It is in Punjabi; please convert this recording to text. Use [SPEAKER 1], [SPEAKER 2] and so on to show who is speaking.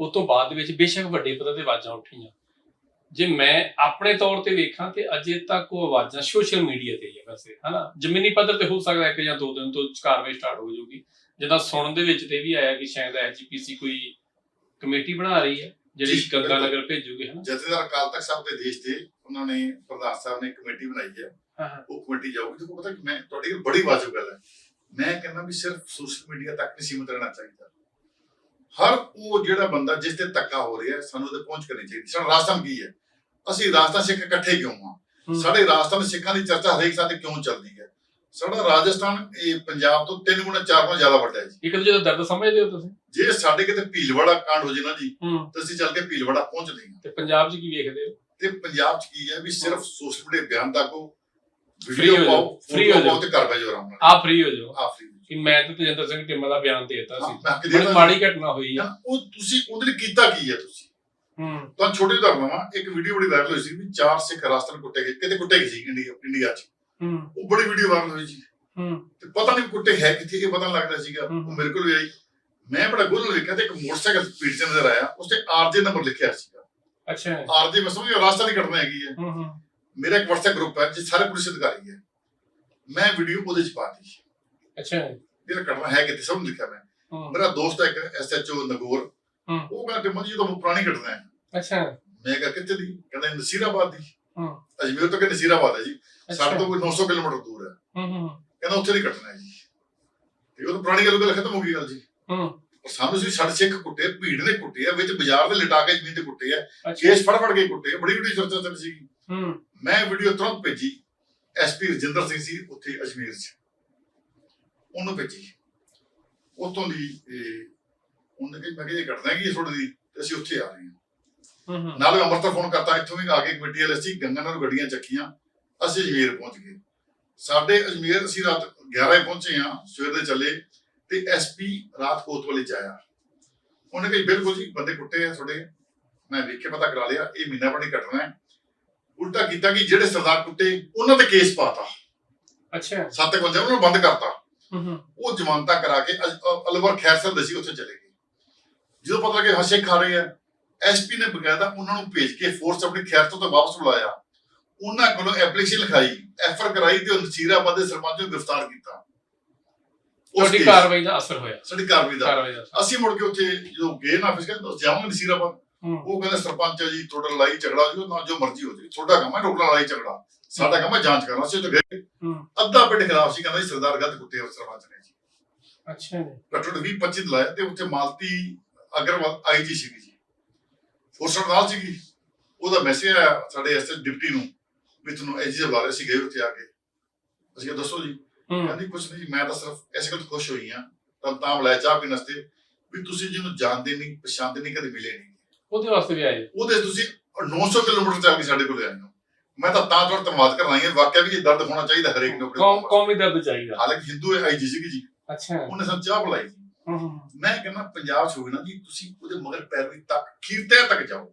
[SPEAKER 1] ਉਸ ਤੋਂ ਬਾਅਦ ਦੇ ਵਿੱਚ ਬੇਸ਼ੱਕ ਵੱਡੇ ਪੱਧਰ ਤੇ ਆਵਾਜ਼ਾਂ ਉੱਠੀਆਂ। ਜੇ ਮੈਂ ਆਪਣੇ ਤੌਰ ਤੇ ਵੇਖਾਂ ਤੇ ਅਜੇ ਤੱਕ ਉਹ ਆਵਾਜ਼ਾਂ ਸੋਸ਼ਲ ਮੀਡੀਆ ਤੇ ਹੀ ਹੈ ਵੈਸੇ ਹਨਾ? ਜ਼ਮੀਨੀ ਪੱਧਰ ਤੇ ਹੋ ਸਕਦਾ ਇੱਕ ਜਾਂ ਦੋ ਦਿਨ ਤੋਂ ਕਾਰਵਾਈ ਸਟਾਰਟ ਹੋ ਜਾਊਗੀ। ਜਿੱਦਾਂ ਸੁਣਨ ਦੇ ਵਿੱਚ ਤੇ ਵੀ ਆਇਆ ਕਿ ਸ਼ਾਇਦ ਐਜੀਪੀਸੀ ਕੋਈ ਕਮੇਟੀ ਬਣਾ ਰਹੀ ਹੈ ਜਿਹੜੀ ਗੰਗਾ। ਨਗਰ ਭੇਜੂਗੀ ਹਨਾ?
[SPEAKER 2] ਜਥੇਦਾਰ ਅਕਾਲ ਤਖਤ ਸਾਹਿਬ ਦੇ ਦੇਸ਼ ਤੇ ਉਹਨਾਂ ਨੇ ਪ੍ਰਧਾਨ ਸਾਹਿਬ ਨੇ ਕਮੇਟੀ ਬਣਾਈ ਹੈ।
[SPEAKER 1] ਹਾਂ ਹਾਂ।
[SPEAKER 2] ਉਹ ਕਮੇਟੀ ਜਾਊਗੀ। ਤੇ ਪਤਾ ਕਿ ਮੈਂ ਤੁਹਾਡੀ ਬੜੀ ਵਾਜਬ ਗੱਲ ਹੈ। ਮੈਂ ਕਹਿੰਦਾ ਵੀ ਸਿਰਫ ਸੋਸ਼ਲ ਮੀਡੀਆ ਤੱਕ ਨਹੀਂ ਸੀਮਿਤ ਰਹਿਣਾ ਚਾਹੀਦਾ। ਹਰ ਉਹ ਜਿਹੜਾ ਬੰਦਾ ਜਿਸ ਤੇ ਧੱਕਾ ਹੋ ਰਿਹਾ ਸਾਨੂੰ ਉਹਦੇ ਪਹੁੰਚ ਕਰਨੀ ਚਾਹੀਦੀ। ਸਾਡਾ ਰਾਜਸਥਾਨ ਕੀ ਹੈ? ਅਸੀਂ ਰਾਜਸਥਾਨ ਸਿੱਖ ਇਕੱਠੇ ਕਿਉਂ ਆ। ਸਾਡੇ ਰਾਜਸਥਾਨ ਸਿੱਖਾਂ ਦੀ ਚਰਚਾ ਹਰੇਕ ਥਾਂ ਤੇ ਕਿਉਂ ਚੱਲਦੀ ਹੈ? ਸਾਡਾ ਰਾਜਸਥਾਨ ਇਹ ਪੰਜਾਬ ਤੋਂ ਤਿੰਨ ਗੁਣਾ ਚਾਰ ਗੁਣਾ ਜ਼ਿਆਦਾ ਵੱਡਾ ਹੈ ਜੀ।
[SPEAKER 1] ਇੱਕ ਦੂਜੇ ਦਾ ਦਰਦ ਸਮਝਦੇ ਹੋ ਤੁਸੀਂ?
[SPEAKER 2] ਜੇ ਸਾਡੇ ਕਿਤੇ ਭੀਲਵਾੜਾ ਕਾਂਡ ਹੋ ਜੇ ਨਾ ਜੀ ਤਾਂ ਅਸੀਂ ਚੱਲ ਕੇ ਭੀਲਵਾੜਾ ਪਹੁੰਚਦੇ ਹਾਂ
[SPEAKER 1] ਤੇ ਪੰਜਾਬ 'ਚ ਕੀ ਵੇਖਦੇ ਹੋ?
[SPEAKER 2] ਤੇ ਪੰਜਾਬ 'ਚ ਕੀ ਹੈ ਵੀ ਸਿਰਫ ਸੋਸ਼ਲ ਮੀਡੀਆ ਬਿਆਨ ਤੱਕ ਵੀਡੀਓ ਪਾਓ
[SPEAKER 1] free ਹੋ ਜਾਓ।
[SPEAKER 2] ਤੇ ਘਰ ਬੈਜੋ ਆਰਾਮ ਨਾਲ।
[SPEAKER 1] ਆ ਫ੍ਰੀ ਹੋ ਜਾਓ।
[SPEAKER 2] ਆ ਫ੍ਰੀ
[SPEAKER 1] ਕਿ ਮੈਂ ਤੇ ਤੇਜਿੰਦਰ ਸਿੰਘ ਟਿੰਮਾ ਦਾ ਬਿਆਨ ਦੇ ਦਿੱਤਾ ਸੀ। ਬੜੀ ਮਾੜੀ ਘਟਨਾ ਹੋਈ ਆ।
[SPEAKER 2] ਉਹ ਤੁਸੀਂ ਉਹਦੇ ਲਈ ਕੀਤਾ ਕੀ ਹੈ ਤੁਸੀਂ?
[SPEAKER 1] ਹੂੰ।
[SPEAKER 2] ਤਾਂ ਛੋਟੀ ਲਵਾਂ ਇੱਕ ਵੀਡੀਓ ਬੜੀ ਵਾਇਰਲ ਹੋਈ ਸੀ ਵੀ ਚਾਰ ਸਿੱਖ ਰਾਸਤਨ ਕੁੱਟੇ ਗਏ। ਕਿਤੇ ਕੁੱਟੇ ਗਏ ਸੀ ਇੰਡੀਆ ਇੰਡੀਆ 'ਚ।
[SPEAKER 1] ਹੂੰ।
[SPEAKER 2] ਉਹ ਬੜੀ ਵੀਡੀਓ ਵਾਇਰਲ ਹੋਈ ਸੀ।
[SPEAKER 1] ਹੂੰ।
[SPEAKER 2] ਤੇ ਪਤਾ ਨਹੀਂ ਕੁੱਟੇ ਹੈ ਕਿੱਥੇ ਇਹ ਪਤਾ ਲੱਗਦਾ ਸੀਗਾ। ਉਹ ਮੇਰੇ ਕੋਲ ਵੀ ਆਈ। ਮੈਂ ਬੜਾ ਗੋਲ ਵੇਖਿਆ ਤੇ ਇੱਕ ਮੋਟਰਸਾਈਕਲ ਸਪੀਡ 'ਚ ਨਜ਼ਰ ਆਇਆ। ਉਸ ਤੇ ਆਰਜੇ ਨੰਬਰ ਲਿਖਿਆ ਸੀਗਾ।
[SPEAKER 1] ਅੱਛਾ।
[SPEAKER 2] ਆਰਜੇ ਸਮਝ ਗਿਆ ਰਾਸਤਾ ਨਹੀਂ ਕੱਟਣਾ ਹੈਗੀ ਹੈ
[SPEAKER 1] ਹੂੰ ਹੂੰ।
[SPEAKER 2] ਮੇਰਾ ਇੱਕ WhatsApp ਗਰੁੱਪ ਹੈ ਜਿਸ ਸਾਰੇ ਪੁਲਿਸ ਅਧਿਕਾਰੀ ਹੈ। ਮੈਂ ਵੀਡੀਓ ਉਹਦੇ 'ਚ ਪਾਤੀ
[SPEAKER 1] ਅੱਛਾ
[SPEAKER 2] ਮੇਰਾ ਕੱਟਣਾ ਹੈ ਕਿਤੇ ਸਭ ਨੂੰ ਲਿਖਿਆ ਮੈਂ। ਮੇਰਾ ਦੋਸਤ ਹੈ ਇੱਕ ਐਸਐਚਓ ਨਗੋਰ। ਉਹ ਕਹਿੰਦਾ ਟਿਮਨ ਜੀ ਤੁਹਾਨੂੰ ਪੁਰਾਣੀ ਕੱਟਣਾ ਹੈ।
[SPEAKER 1] ਅੱਛਾ।
[SPEAKER 2] ਮੈਂ ਕਿਹਾ ਕਿੱਥੇ ਦੀ? ਕਹਿੰਦਾ ਨਸੀਰਾਬਾਦ ਦੀ।
[SPEAKER 1] ਹੂੰ।
[SPEAKER 2] ਅਜਮੇਰ ਤੋਂ ਕਿ ਨਸੀਰਾਬਾਦ ਹੈ ਜੀ। ਸਾਡੇ ਤੋਂ ਕੋਈ 900 ਕਿਲੋਮੀਟਰ ਦੂਰ ਹੈ।
[SPEAKER 1] ਹੂੰ ਹੂੰ।
[SPEAKER 2] ਕਹਿੰਦਾ ਉੱਥੇ ਨਹੀਂ ਕੱਟਣਾ ਹੈ ਜੀ। ਤੇ ਉਹ ਤਾਂ ਪੁਰਾਣੀ ਗੱਲ ਗੱਲ ਖਤਮ ਹੋ ਗਈ ਗੱਲ ਜੀ।
[SPEAKER 1] ਹੂੰ।
[SPEAKER 2] ਸਾਨੂੰ ਸੀ ਸਾਡੇ ਸਿੱਖ ਕੁੱਟੇ ਭੀੜ ਨੇ ਕੁੱਟੇ ਆ ਵਿੱਚ ਬਾਜ਼ਾਰ ਦੇ ਲਿਟਾ ਕੇ ਜ਼ਮੀਨ ਤੇ ਕੁੱਟੇ ਆ। ਕੇਸ ਫੜ ਫੜ ਕੇ ਕੁੱਟੇ ਬੜੀ ਵੱਡੀ ਚਰਚਾ ਚੱਲ ਸੀ
[SPEAKER 1] ਹੂੰ।
[SPEAKER 2] ਮੈਂ ਵੀਡੀਓ ਤੁਰੰਤ ਭੇਜੀ। ਐਸਪੀ ਰਜਿੰਦਰ ਸਿੰਘ ਸੀ ਉੱਥੇ ਅਜਮੇਰ 'ਚ। ਉਹਨੂੰ ਭੇਜੀ। ਉਤੋਂ ਦੀ ਉਹਨੇ ਕਿਹਾ ਮੈਂ ਕਿਹਾ ਕੱਟਣਾ ਕੀ ਥੋੜੀ ਦੀ? ਅਸੀਂ ਉੱਥੇ ਆ ਰਹੇ ਹਾਂ ਨਾਲ ਅੰਮ੍ਰਿਤਸਰ ਫੋਨ ਕਰਤਾ ਇੱਥੋਂ ਵੀ ਆ ਕੇ ਕਮੇਟੀ ਵਾਲੇ ਸੀ ਗੰਗਾ ਨਾਲ ਗੱਡੀਆਂ ਚੱਕੀਆਂ। ਅਸੀਂ ਅਜਮੇਰ ਪਹੁੰਚ ਗਏ। ਸਾਡੇ ਅਜਮੇਰ ਅਸੀਂ ਰਾਤ 11 ਵਜੇ ਪਹੁੰਚੇ ਹਾਂ ਸਵੇਰ ਦੇ ਚੱਲੇ ਤੇ ਐਸਪੀ ਰਾਤ ਕੋਤਵਾਲੀ ਚ ਆਇਆ। ਉਹਨੇ ਕਿਹਾ ਜੀ, ਬਿਲਕੁਲ ਜੀ ਬੰਦੇ ਕੁੱਟੇ ਆ ਤੁਹਾਡੇ। ਮੈਂ ਵੇਖ ਕੇ ਪਤਾ ਕਰਾ ਲਿਆ ਇਹ ਮਹੀਨਾ ਬਣੀ ਕੱਟਣਾ ਹੈ। ਉਲਟਾ ਕੀਤਾ ਕਿ ਜਿਹੜੇ ਸਰਦਾਰ ਕੁੱਟੇ ਉਹਨਾਂ ਤੇ ਕੇਸ ਪਾਤਾ।
[SPEAKER 1] ਅੱਛਾ।
[SPEAKER 2] ਸੱਤ ਬੰਦੇ ਉਹਨਾਂ ਨੂੰ ਬੰਦ ਕਰਤਾ। ਉਹ ਜ਼ਮਾਨਤਾਂ ਕਰਾ ਕੇ ਅਲਵਰ ਖੈਰ ਦੇ ਸੀ ਉੱਥੇ ਚਲੇ ਗਏ। ਜਦੋਂ ਪਤਾ ਲੱਗਿਆ ਹਸ਼ੇ ਖਾ ਰਹੇ ਆ ਐਸਪੀ ਨੇ ਬਕਾਇਦਾ ਉਹਨਾਂ ਨੂੰ ਭੇਜ ਕੇ ਫੋਰਸ ਆਪਣੀ ਖੈਰ ਤੋਂ ਤਾਂ ਵਾਪਸ ਬੁਲਾਇਆ। ਉਹਨਾਂ ਕੋਲੋਂ ਐਪਲੀਕੇਸ਼ਨ ਲਿਖਾਈ ਐਫਰ ਕਰਾਈ ਤੇ ਉਹ ਨਸੀਰਾਬਾਦ ਦੇ ਸਰਪੰਚ ਨੂੰ ਗ੍ਰਿਫਤਾਰ ਕੀਤਾ। case-
[SPEAKER 1] ਕਾਰਵਾਈ ਦਾ ਅਸਰ ਹੋਇਆ।
[SPEAKER 2] ਸਾਡੀ ਕਾਰਵਾਈ ਦਾ। ਅਸੀਂ ਮੁੜ ਕੇ ਉੱਥੇ ਜਦੋਂ ਗਏ ਨਾ ਆਫਿਸ ਕਹਿੰਦੇ ਜਾਵਾਂਗੇ ਨਸੀਰਾਬਾਦ ਉਹ ਕਹਿੰਦਾ ਸਰਪੰਚ ਜੀ ਤੁਹਾਡਾ ਲੜਾਈ ਝਗੜਾ ਜਾਊ ਨਾ ਜੋ ਮਰਜ਼ੀ ਹੋ ਜਾਏ ਤੁਹਾਡਾ ਕੰਮ ਹੈ ਰੋਕਣਾ ਲੜਾਈ ਝਗੜਾ। ਸਾਡਾ ਕੰਮ ਹੈ ਜਾਂਚ ਕਰਨਾ ਅਸੀਂ ਉੱਥੇ ਗਏ। ਅੱਧਾ ਪਿੰਡ ਖਿਲਾਫ ਸੀ ਕਹਿੰਦਾ ਜੀ ਸਰਦਾਰ ਗਲਤ ਕੁੱਤੇ ਆ ਸਰਪੰਚ ਨੇ ਜੀ।
[SPEAKER 1] ਅੱਛਾ ਜੀ।
[SPEAKER 2] ਘੱਟੋ ਘੱਟ 20 25 ਲਾਇਆ ਤੇ ਉੱਥੇ ਮਾਲਤੀ ਅਗਰਵਾਲ ਆਈਜੀ ਸੀਗੀ ਜੀ। ਫੋਰਸ ਨਾਲ ਸੀਗੀ। ਉਹਦਾ ਮੈਸੇਜ ਆਇਆ ਸਾਡੇ ਐਸ ਡਿਪਟੀ ਨੂੰ ਵੀ ਤੁਹਾਨੂੰ ਐਜੀ ਬੁਲਾ ਰਹੇ ਸੀ ਗਏ ਉੱਥੇ ਆ ਕੇ। ਅਸੀਂ ਕਿਹਾ ਦੱਸੋ ਜੀ। ਕਹਿੰਦੀ ਕੁਛ ਨਹੀਂ ਜੀ, ਮੈਂ ਤਾਂ ਸਿਰਫ ਇਸ ਗੱਲ ਤੋਂ ਖੁਸ਼ ਹੋਈ ਹਾਂ। ਤਾਂ ਤਾਂ ਬੁਲਾਇਆ ਚਾਹ ਪੀਣ ਵਾਸਤੇ ਵੀ ਤੁਸੀਂ ਜਿਹਨੂੰ ਜਾਣਦੇ ਨਹੀਂ ਪਛਾਣਦੇ ਨਹੀਂ ਕਦੇ ਮਿਲੇ ਨਹੀਂ।
[SPEAKER 1] ਉਹਦੇ ਵਾਸਤੇ ਵੀ ਆਏ
[SPEAKER 2] ਉਹਦੇ ਤੁਸੀਂ 900 ਕਿਲੋਮੀਟਰ ਚੱਲ ਕੇ ਸਾਡੇ ਕੋਲ ਆਏ ਹੋ। ਮੈਂ ਤਾਂ ਤਾਂ ਤੁਹਾਡਾ ਧੰਨਵਾਦ ਕਰਨਾ ਹੈ ਵਾਕਿਆ ਵੀ ਇਹ ਦਰਦ ਹੋਣਾ ਚਾਹੀਦਾ ਹਰੇਕ ਨੂੰ
[SPEAKER 1] ਕੌਮ। ਕੌਮੀ ਦਰਦ ਚਾਹੀਦਾ।
[SPEAKER 2] ਹਾਲਾਂਕਿ ਹਿੰਦੂ ਆਈਜੀ ਸੀਗੀ ਜੀ।
[SPEAKER 1] ਅੱਛਾ।
[SPEAKER 2] ਉਹਨੇ ਸਾਨੂੰ ਚਾਹ ਬੁਲਾਈ
[SPEAKER 1] ਹੂੰ ਹੂੰ
[SPEAKER 2] ਮੈਂ ਕਹਿੰਦਾ ਪੰਜਾਬ ਚ ਹੋਵੇ ਨਾ ਜੀ ਤੁਸੀਂ ਉਹਦੇ ਮਗਰ ਪੈਰਵੀ ਤੱਕ ਖੀਰ ਤੱਕ ਜਾਓ।